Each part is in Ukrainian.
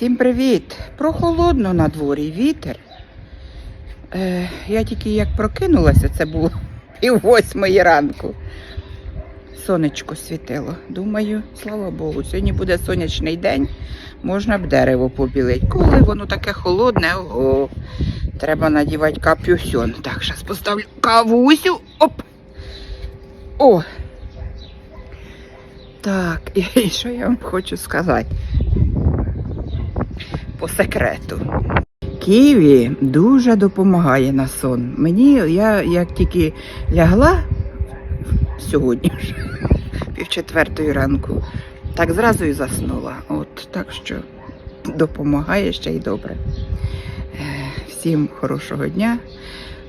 Всім привіт! Прохолодно на дворі, вітер. Е, я тільки як прокинулася, це було пів восьмої ранку. Сонечко світило. Думаю, слава Богу, сьогодні буде сонячний день, можна б дерево побілити. Коли воно таке холодне, ого, треба надівати капюсьон. Так, зараз поставлю кавусю. Оп! О! Так, і що я вам хочу сказати? По секрету. Ківі дуже допомагає на сон. Мені я як тільки лягла сьогодні вже, пів четвертої ранку, так зразу і заснула. От так що допомагає ще й добре. Е, Всім хорошого дня,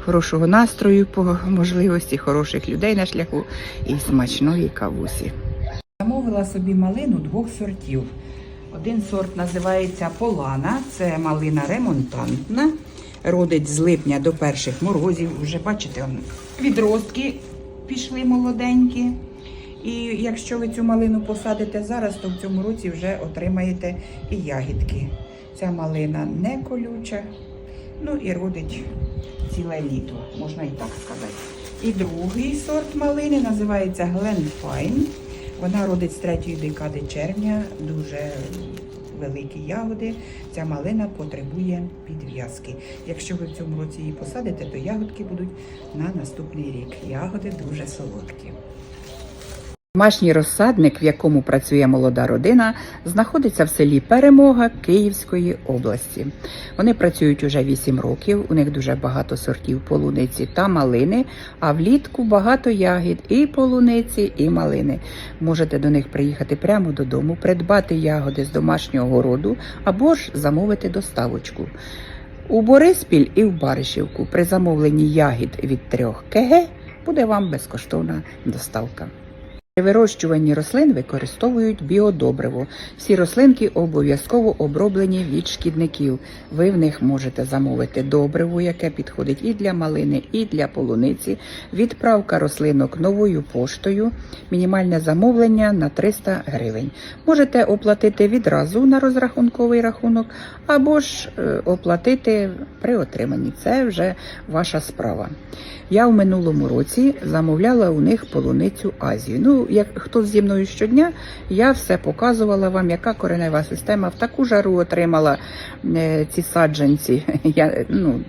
хорошого настрою по можливості, хороших людей на шляху і смачної кавусі. Замовила собі малину двох сортів. Один сорт називається Полана, це малина ремонтантна. Родить з липня до перших морозів. Вже бачите, відростки пішли молоденькі. І якщо ви цю малину посадите зараз, то в цьому році вже отримаєте і ягідки. Ця малина не колюча, ну і родить ціле літо, можна і так сказати. І другий сорт малини називається Гленфайн. Вона родить з третьої декади червня, дуже великі ягоди. Ця малина потребує підв'язки. Якщо ви в цьому році її посадите, то ягодки будуть на наступний рік. Ягоди дуже солодкі. Домашній розсадник, в якому працює молода родина, знаходиться в селі Перемога Київської області. Вони працюють уже 8 років. У них дуже багато сортів полуниці та малини. А влітку багато ягід і полуниці, і малини. Можете до них приїхати прямо додому, придбати ягоди з домашнього городу або ж замовити доставочку. У Бориспіль і в Баришівку при замовленні ягід від 3 КГ буде вам безкоштовна доставка. При вирощуванні рослин використовують біодобриво. Всі рослинки обов'язково оброблені від шкідників. Ви в них можете замовити добриво, яке підходить і для малини, і для полуниці. Відправка рослинок новою поштою. Мінімальне замовлення на 300 гривень. Можете оплатити відразу на розрахунковий рахунок, або ж е, оплатити при отриманні. Це вже ваша справа. Я в минулому році замовляла у них полуницю Азію. Ну, як хто зі мною щодня, я все показувала вам, яка коренева система в таку жару отримала е, ці саджанці. Я ну,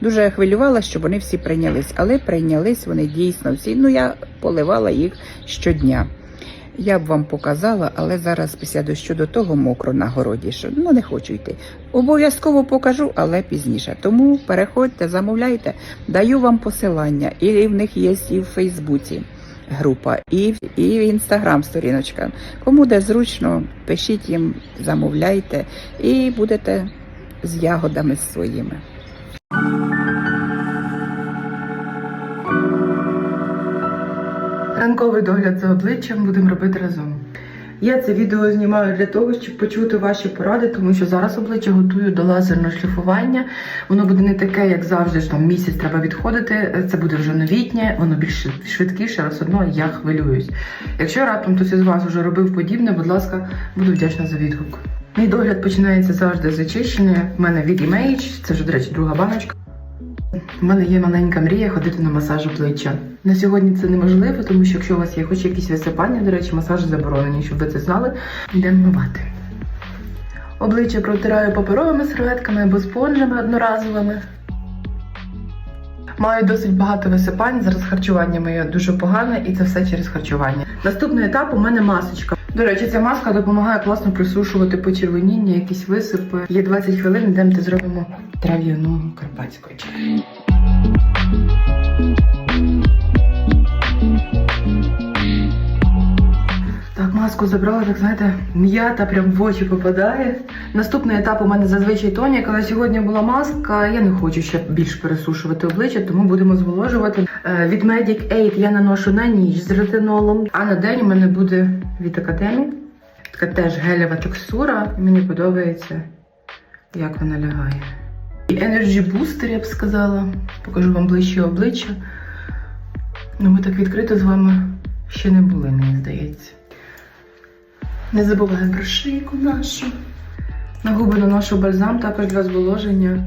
дуже хвилювала, щоб вони всі прийнялись, але прийнялись вони дійсно всі. Ну, я поливала їх щодня. Я б вам показала, але зараз після дощу до того мокро на городі, що ну не хочу йти. Обов'язково покажу, але пізніше. Тому переходьте, замовляйте, даю вам посилання. І в них є і в Фейсбуці група, і, і в інстаграм сторіночка. Кому де зручно, пишіть їм, замовляйте і будете з ягодами своїми. Ранковий догляд за обличчям будемо робити разом. Я це відео знімаю для того, щоб почути ваші поради, тому що зараз обличчя готую до лазерного шліфування. Воно буде не таке, як завжди, що там місяць треба відходити. Це буде вже новітнє, воно більш швидкіше, але все одно я хвилююсь. Якщо раптом хтось із вас вже робив подібне, будь ласка, буду вдячна за відгук. Мій догляд починається завжди з очищення. У мене від Image, це вже, до речі, друга баночка. У мене є маленька мрія ходити на масаж обличчя. На сьогодні це неможливо, тому що якщо у вас є хоч якісь висипання, до речі, масажі заборонені, щоб ви це знали, йдемо мивати. Обличчя протираю паперовими серветками або спонжами одноразовими. Маю досить багато висипань. Зараз харчування моє дуже погане, і це все через харчування. Наступний етап у мене масочка. До речі, ця маска допомагає класно присушувати почервоніння, якісь висипи. Є 20 хвилин, йдемо зробимо трав'яну карпатську. Так, маску забрала, так знаєте, м'ята прям в очі попадає. Наступний етап у мене зазвичай тонік, але сьогодні була маска. Я не хочу ще більш пересушувати обличчя, тому будемо зволожувати. Е, Від Medic 8 я наношу на ніч з ретинолом, а на день у мене буде від Академі. Така теж гелєва текстура. Мені подобається, як вона лягає. І Energy Booster, я б сказала. Покажу вам ближче обличчя. Ну, ми так відкрито з вами ще не були, мені здається. Не забуваємо про шийку нашу. На губи наношу бальзам також для зволоження.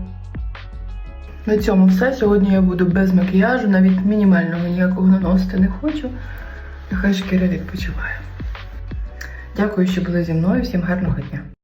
На цьому все. Сьогодні я буду без макіяжу, навіть мінімального ніякого наносити не хочу. Нехай шкіра відпочиває. Дякую, що були зі мною. Всім гарного дня.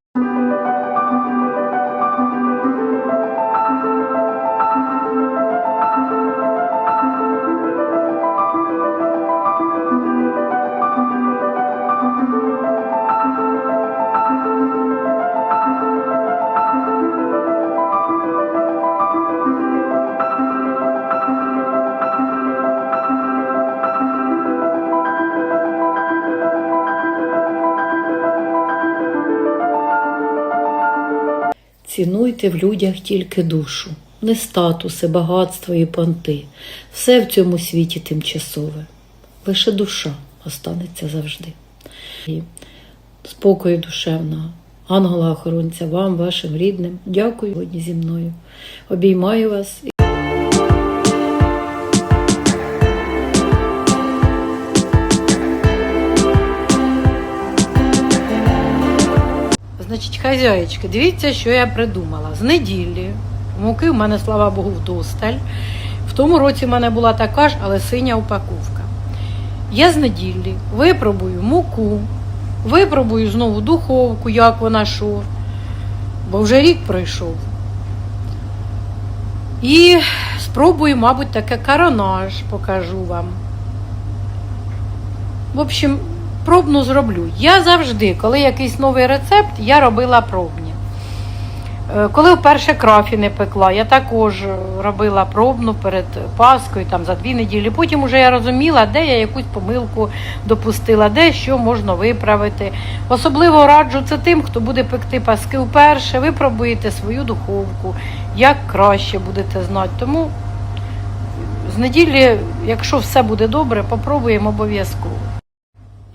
Цінуйте в людях тільки душу, не статуси, багатство і понти. Все в цьому світі тимчасове. Лише душа останеться завжди. І спокою душевного, ангела-охоронця вам, вашим рідним. Дякую сьогодні зі мною. Обіймаю вас. Значить, хазяєчки, дивіться, що я придумала. З неділі муки в мене, слава Богу, вдосталь. В тому році в мене була така ж, але синя упаковка. Я з неділі випробую муку, випробую знову духовку, як вона що, бо вже рік пройшов. І спробую, мабуть, таке коронаж покажу вам. В общем, пробну зроблю. Я завжди, коли якийсь новий рецепт, я робила пробні. Е, Коли вперше крафі не пекла, я також е, робила пробну перед Паскою там, за дві неділі. Потім вже я розуміла, де я якусь помилку допустила, де що можна виправити. Особливо раджу це тим, хто буде пекти паски вперше. Ви пробуєте свою духовку, як краще будете знати. Тому з неділі, якщо все буде добре, попробуємо обов'язково.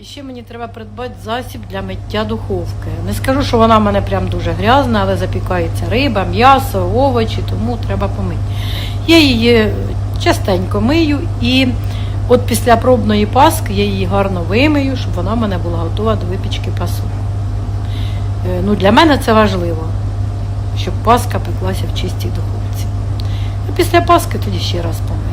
І ще мені треба придбати засіб для миття духовки. Не скажу, що вона в мене прям дуже грязна, але запікається риба, м'ясо, овочі, тому треба помити. Я її частенько мию і от після пробної паски я її гарно вимию, щоб вона в мене була готова до випічки пасу. Е, Ну, для мене це важливо, щоб паска пеклася в чистій духовці. А після паски тоді ще раз помию.